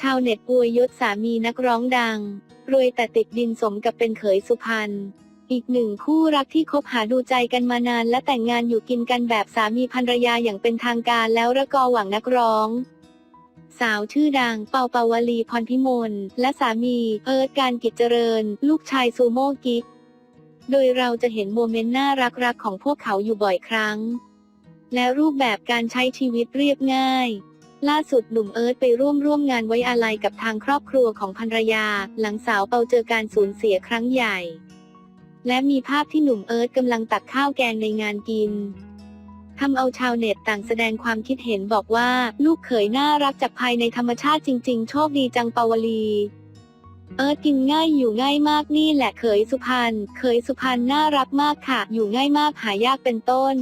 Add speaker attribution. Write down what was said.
Speaker 1: ชาวเน็ตอวยยศสามีนักร้องดัง รวยแต่ติดดินสมกับเป็นเขยสุพรรณ อีกหนึ่งคู่รักที่คบหาดูใจกันมานานและแต่งงานอยู่กินกันแบบสามีภรรยาอย่างเป็นทางการแล้วระกอหวังนักร้อง สาวชื่อดังเปาเปาวลีพรพิมล และสามีเอิร์ธการกิจเจริญ ลูกชายซูโม่กิ๊กโดยเราจะเห็นโมเมนต์น่ารักๆของพวกเขาอยู่บ่อยครั้ง และรูปแบบการใช้ชีวิตเรียบง่าย ล่าสุดหนุ่มเอิร์ธไปร่วมร่วมงานไว้อาลัยกับทางครอบครัวของภรรยา หลังสาวเปาเจอการสูญเสียครั้งใหญ่ และมีภาพที่หนุ่มเอิร์ธกำลังตักข้าวแกงในงานกินทำเอาชาวเน็ตต่างแสดงความคิดเห็นบอกว่า ลูกเขยน่ารักจากภายในธรรมชาติจริง ๆ โชคดีจังปาวลี เอิร์ธกินง่ายอยู่ง่ายมากนี่แหละเขยสุพรรณเขยสุพรรณน่ารักมากค่ะ อยู่ง่ายมากหายากเป็นต้น